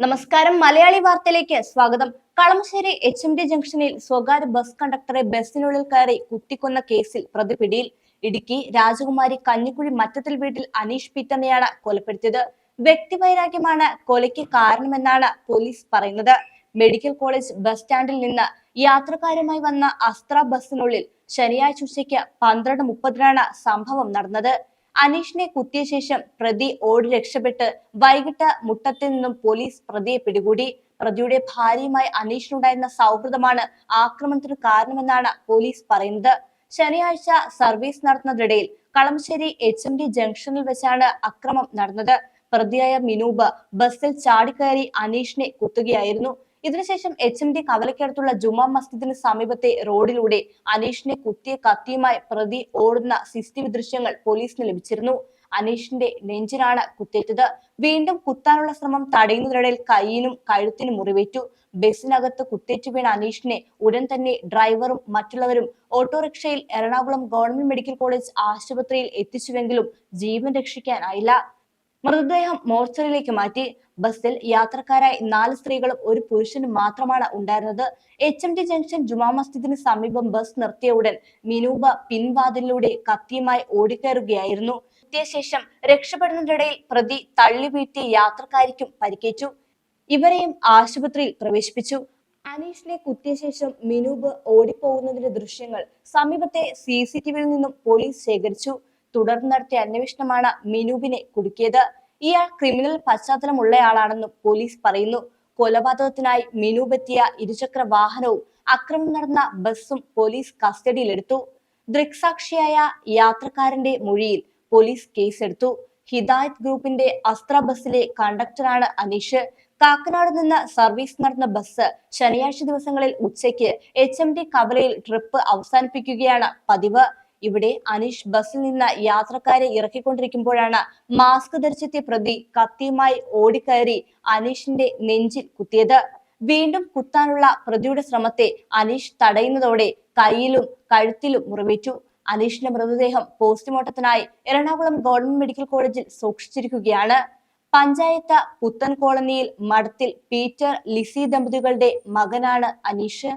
നമസ്കാരം. മലയാളി വാർത്തയിലേക്ക് സ്വാഗതം. കളമശ്ശേരി എച്ച് എം ഡി ജംഗ്ഷനിൽ സ്വകാര്യ ബസ് കണ്ടക്ടറെ ബസ്സിനുള്ളിൽ കയറി കുത്തിക്കൊന്ന കേസിൽ പ്രതി പിടിയിൽ ഇടുക്കി രാജകുമാരി കഞ്ഞിക്കുഴി മറ്റത്തിൽ വീട്ടിൽ അനീഷ് പീറ്ററിനെയാണ് കൊലപ്പെടുത്തിയത്. വ്യക്തിവൈരാഗ്യമാണ് കൊലയ്ക്ക് കാരണമെന്നാണ് പോലീസ് പറയുന്നത്. മെഡിക്കൽ കോളേജ് ബസ് സ്റ്റാൻഡിൽ നിന്ന് യാത്രക്കാരുമായി വന്ന അസ്ത്ര ബസ്സിനുള്ളിൽ ശനിയാഴ്ച ഉച്ചയ്ക്ക് പന്ത്രണ്ട് മുപ്പതിനാണ് സംഭവം നടന്നത്. അനീഷിനെ കുത്തിയ ശേഷം പ്രതി ഓടി രക്ഷപ്പെട്ട് വൈകിട്ട് മുട്ടത്തിൽ നിന്നും പോലീസ് പ്രതിയെ പിടികൂടി. പ്രതിയുടെ ഭാര്യയുമായി അനീഷിനുണ്ടായിരുന്ന സൗഹൃദമാണ് ആക്രമണത്തിന് കാരണമെന്നാണ് പോലീസ് പറയുന്നത്. ശനിയാഴ്ച സർവീസ് നടത്തുന്നതിനിടയിൽ കളമശ്ശേരി എച്ച് എം ഡി ജംഗ്ഷനിൽ വെച്ചാണ് അക്രമം നടന്നത്. പ്രതിയായ മിനൂബ് ബസ്സിൽ ചാടിക്കയറി അനീഷിനെ കുത്തുകയായിരുന്നു. ഇതിനുശേഷം എച്ച് എം ഡി കവലയ്ക്കടുത്തുള്ള ജുമാ മസ്ജിദിന് സമീപത്തെ റോഡിലൂടെ അനീഷിനെ കുത്തിയ കത്തിയുമായി പ്രതി ഓടുന്ന സിസിടിവി ദൃശ്യങ്ങൾ പോലീസിന് ലഭിച്ചിരുന്നു. അനീഷിന്റെ നെഞ്ചിനാണ് കുത്തേറ്റത്. വീണ്ടും കുത്താനുള്ള ശ്രമം തടയുന്നതിനിടയിൽ കൈയിനും കഴുത്തിനും മുറിവേറ്റു. ബസ്സിനകത്ത് കുത്തേറ്റു വീണ അനീഷിനെ ഉടൻ തന്നെ ഡ്രൈവറും മറ്റുള്ളവരും ഓട്ടോറിക്ഷയിൽ എറണാകുളം ഗവൺമെന്റ് മെഡിക്കൽ കോളേജ് ആശുപത്രിയിൽ എത്തിച്ചുവെങ്കിലും ജീവൻ രക്ഷിക്കാനായില്ല. മൃതദേഹം മോർച്ചറിയിലേക്ക് മാറ്റി ബസ്സിൽ യാത്രക്കാരായി നാല് സ്ത്രീകളും ഒരു പുരുഷനും മാത്രമാണ് ഉണ്ടായിരുന്നത്. എച്ച് എം ടി ജംഗ്ഷൻ ജുമാ മസ്ജിദിന് സമീപം ബസ് നിർത്തിയ ഉടൻ മിനൂബ പിൻവാതിലിലൂടെ കത്തിയുമായി ഓടിക്കയറുകയായിരുന്നു. എത്തിയ ശേഷം രക്ഷപ്പെടുന്നതിനിടയിൽ പ്രതി തള്ളി വീഴ്ത്തിയ യാത്രക്കാരിക്കും പരിക്കേറ്റു. ഇവരെയും ആശുപത്രിയിൽ പ്രവേശിപ്പിച്ചു. അനീഷിനെ കുത്തിയ ശേഷം മിനൂബ് ഓടിപ്പോകുന്നതിന്റെ ദൃശ്യങ്ങൾ സമീപത്തെ സി സി ടി വിയിൽ നിന്നും പോലീസ് ശേഖരിച്ചു. തുടർന്ന് നടത്തിയ അന്വേഷണമാണ് മിനുവിനെ കുടുക്കിയത്. ഇയാൾ ക്രിമിനൽ പശ്ചാത്തലമുള്ളയാളാണെന്നും പോലീസ് പറയുന്നു. കൊലപാതകത്തിനായി മിനൂബ് എത്തിയ ഇരുചക്ര വാഹനവും അക്രമം നടന്ന ബസ്സും പോലീസ് കസ്റ്റഡിയിലെടുത്തു. ദൃക്സാക്ഷിയായ യാത്രക്കാരന്റെ മൊഴിയിൽ പോലീസ് കേസെടുത്തു. ഹിദായത് ഗ്രൂപ്പിന്റെ അസ്ത്ര ബസ്സിലെ കണ്ടക്ടറാണ് അനീഷ്. കാക്കനാട് നിന്ന് സർവീസ് നടന്ന ബസ് ശനിയാഴ്ച ദിവസങ്ങളിൽ ഉച്ചയ്ക്ക് എച്ച് എം ഡി കവലയിൽ ട്രിപ്പ് അവസാനിപ്പിക്കുകയാണ് പതിവ്. ഇവിടെ അനീഷ് ബസ്സിൽ നിന്ന് യാത്രക്കാരെ ഇറക്കിക്കൊണ്ടിരിക്കുമ്പോഴാണ് മാസ്ക് ധരിച്ചെത്തിയ പ്രതി കത്തിയുമായി ഓടിക്കയറി അനീഷിന്റെ നെഞ്ചിൽ കുത്തിയത്. വീണ്ടും കുത്താനുള്ള പ്രതിയുടെ ശ്രമത്തെ അനീഷ് തടയുന്നതോടെ കയ്യിലും കഴുത്തിലും മുറിവേറ്റു. അനീഷിന്റെ മൃതദേഹം പോസ്റ്റ്മോർട്ടത്തിനായി എറണാകുളം ഗവൺമെന്റ് മെഡിക്കൽ കോളേജിൽ സൂക്ഷിച്ചിരിക്കുകയാണ്. പഞ്ചായത്ത് പുത്തൻ കോളനിയിൽ മഠത്തിൽ പീറ്റർ ലിസി ദമ്പതികളുടെ മകനാണ് അനീഷ്.